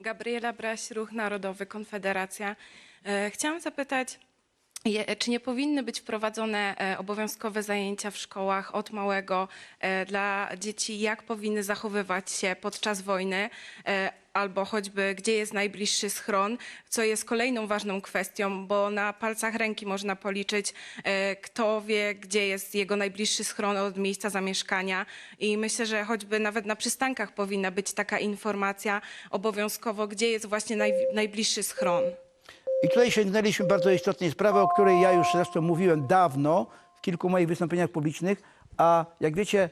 Gabriela Braś, Ruch Narodowy, Konfederacja. E, Chciałam zapytać, je- czy nie powinny być wprowadzone e, obowiązkowe zajęcia w szkołach od małego e, dla dzieci, jak powinny zachowywać się podczas wojny, e, albo choćby gdzie jest najbliższy schron, co jest kolejną ważną kwestią, bo na palcach ręki można policzyć, e, kto wie, gdzie jest jego najbliższy schron od miejsca zamieszkania. I myślę, że choćby nawet na przystankach powinna być taka informacja obowiązkowo, gdzie jest właśnie naj, najbliższy schron. I tutaj sięgnęliśmy bardzo istotnej sprawy, o której ja już zresztą mówiłem dawno w kilku moich wystąpieniach publicznych, a jak wiecie,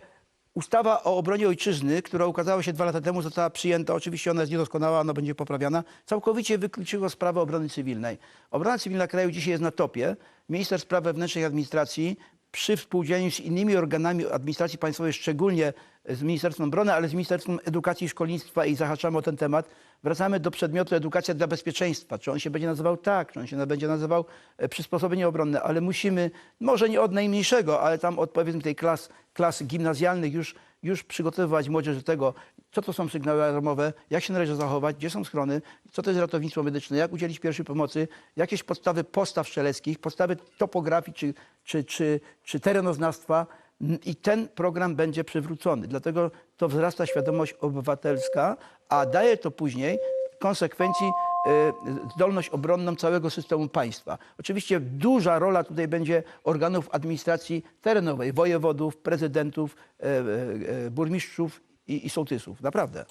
ustawa o obronie ojczyzny, która ukazała się dwa lata temu, została przyjęta, oczywiście ona jest niedoskonała, ona będzie poprawiana, całkowicie wykluczyła sprawę obrony cywilnej. Obrona cywilna kraju dzisiaj jest na topie. Minister Spraw Wewnętrznych i Administracji przy współdziałaniu z innymi organami administracji państwowej, szczególnie z Ministerstwem Obrony, ale z Ministerstwem Edukacji i Szkolnictwa i zahaczamy o ten temat, wracamy do przedmiotu edukacja dla bezpieczeństwa. Czy on się będzie nazywał tak, czy on się będzie nazywał e, przysposobienie obronne, ale musimy, może nie od najmniejszego, ale tam od powiedzmy tej klas, klas gimnazjalnych już, już przygotowywać młodzież do tego, co to są sygnały alarmowe, jak się należy zachować, gdzie są schrony, co to jest ratownictwo medyczne, jak udzielić pierwszej pomocy, jakieś podstawy postaw strzeleckich, podstawy topografii czy, czy, czy, czy terenoznawstwa. I ten program będzie przywrócony. Dlatego to wzrasta świadomość obywatelska, a daje to później konsekwencji zdolność obronną całego systemu państwa. Oczywiście duża rola tutaj będzie organów administracji terenowej, wojewodów, prezydentów, e, e, e, burmistrzów i sołtysów. Naprawdę.